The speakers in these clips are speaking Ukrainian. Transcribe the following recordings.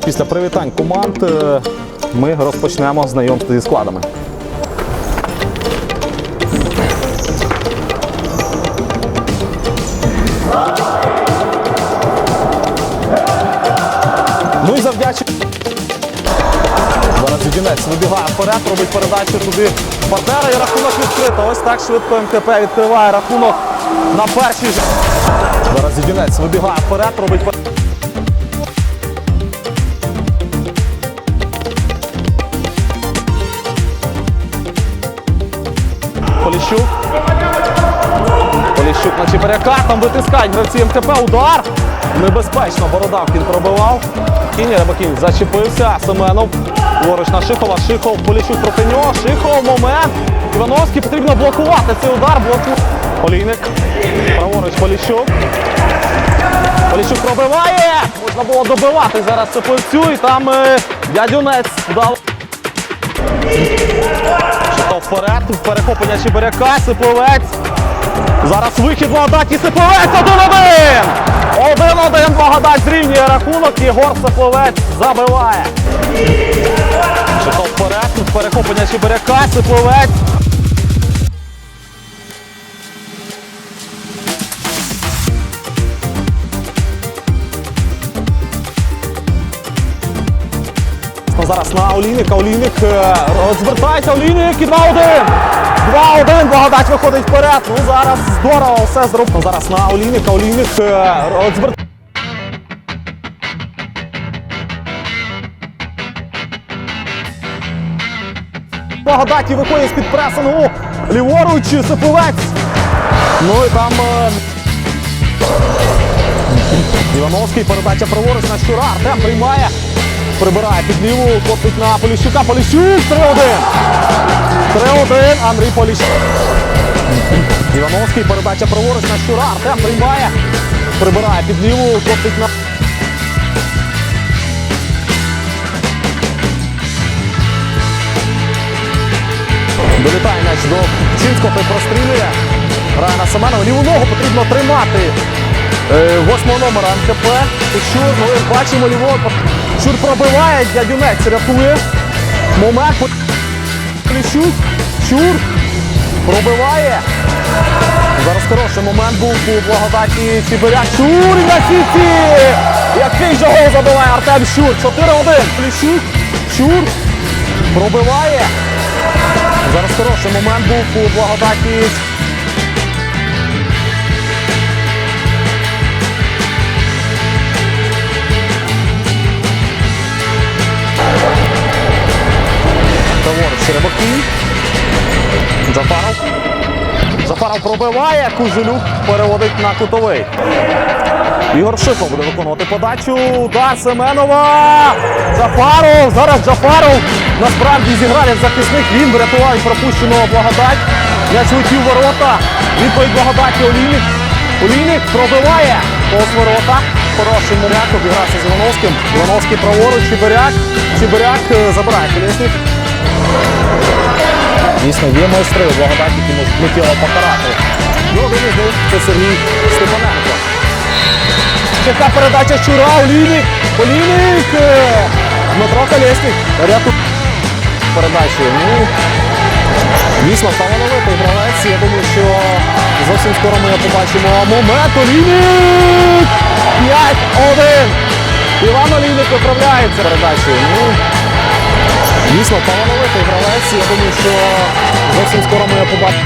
зараз після привітань команд е, ми розпочнемо знайомство зі складами. Ну і завдячуємо. Зараз Юдінець вибігає вперед, робить передачу туди партнера і рахунок відкрито. Ось так швидко МКП відкриває рахунок на першій. Зараз Юдінець вибігає вперед, робить пер- Поліщук на Чебиряка, там витискають гравці МКП, удар. Небезпечно, Бородавкін пробивав. Кінь Рябакін зачепився. Семенов. Лориш на Шихова. Шихов, Поліщук проти нього. Шихов, момент. Івановський потрібно блокувати цей удар. Блоку. Олійник. Праворуч Поліщук. Поліщук пробиває. Можна було добивати зараз Сипольцю. І там е, дядюнець вдав. Вперед, перехоплення Чебиряка, Сиповець. Зараз вихід Благодаті Сипловець 1-1! 1-1 Благодать зрівнює рахунок, Єгор Сипловець забиває. Шитов вперед, перехоплення Чебиряка, Сиповець. Зараз на Олійника. Олійник е, розвертається. Олійник і 2-1. 2-1. Благодать виходить вперед. Ну зараз здорово все зроблено. Зараз на Олійника. Олійник е, розвертається. Благодаті виходить з-під пресингу. Ліворуч Сиповець. Ну і там е, Івановський передача праворуч на Щура. Артем приймає. Прибирає під ліву, хлопить на Поліщука. Поліщук 3-1. 3-1. Андрій Поліщук. Івановський передача праворуч на Щура. Артем приймає. Прибирає під ліву, хлопить на. Долітає м'яч до Чинського, прострілює. Грає на Семенова. Ліву ногу потрібно тримати. Е, Восьмого номера. Щур, ну і бачимо лівого. Щур пробиває, дядюнець рятує. Момент. Поліщук. Щур. Пробиває. Зараз хороший момент був у благодаті Чебиряк. Щур і на сіті! Який же гол забиває Артем Щур. 4-1. Поліщук. Щур. Пробиває. Зараз хороший момент був у благодаті. Джафаров пробиває, Кузелюк переводить на кутовий. Ігор Шихов буде виконувати подачу. Удар Семенова. Джафаров. Зараз Джафаров насправді зіграв як захисник. Він врятував пропущеного благодать. М'яч летів ворота. Відповідь благодаті Олійник. Олійник пробиває повз ворота. Хороший моряк обігрався з Івановським. Івановський праворуч, Чебиряк. Чебиряк е, забирає колісник. Дійсно, є майстри у благодаті, які можуть миттєво покарати. Ну, один із них це Сергій Степаненко. Яка передача Щура, Олійник, Олійник, Дмитро Колєснік, ряту передачі. Ну, дійсно, талановитий гравець. Я думаю, що зовсім скоро ми побачимо момент. Олійник! 5-1. Іван Олійник виправляється передачею. Ну, Дійсно, талановитий гравець. Я думаю, що зовсім скоро ми його побачимо.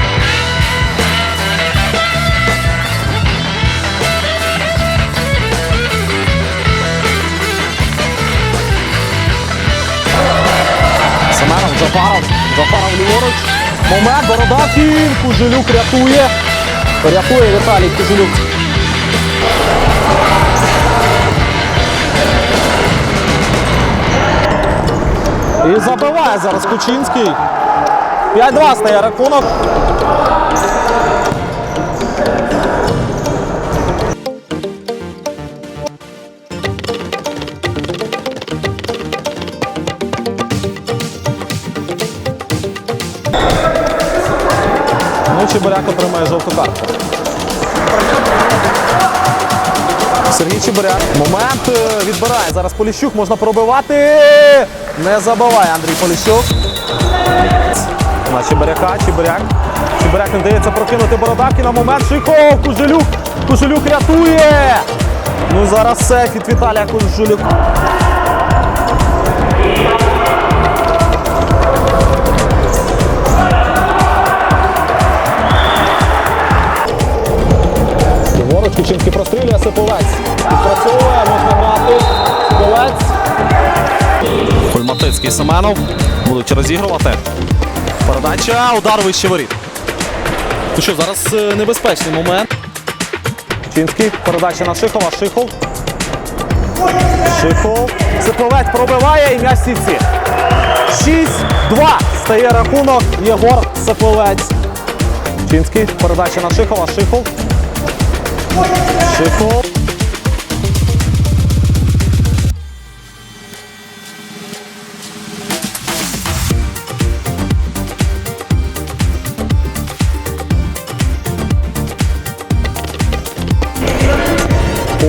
Семенов, Джафаров, Джафаров ліворуч. Момент, Бородавкін, Кужелюк рятує. Рятує Віталій Кужелюк. І забиває зараз Кучинський. 5-2 стає рахунок. Ну, Чебиряк отримає жовту картку. Сергій Чебуряк. Момент е, відбирає. Зараз Поліщук можна пробивати. Не забиває Андрій Поліщук. На Чебуряка. Чебуряк. Чебуряк не дається прокинути бородавки на момент. Шихов. Кужелюк. Кужелюк рятує. Ну зараз сефіт Віталія Кужелюк. Ліворуч Кучинський прострілює Сиповець. Відпрацьовує, можна грати. Сиповець. Кульматицький Семенов. Будуть розігрувати. Передача, удар вище воріт. Ну що, зараз е, небезпечний момент. Кучинський, передача на Шихова. Шихов. Шихов. Сиповець пробиває і м'яч сітці. 6-2 стає рахунок Єгор Сиповець. Кучинський, передача на Шихова. Шихов. Шихов.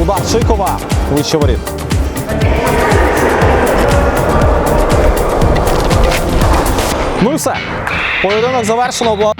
Удар Шикова. Вище воріт. Ну і все. Поєдинок завершено.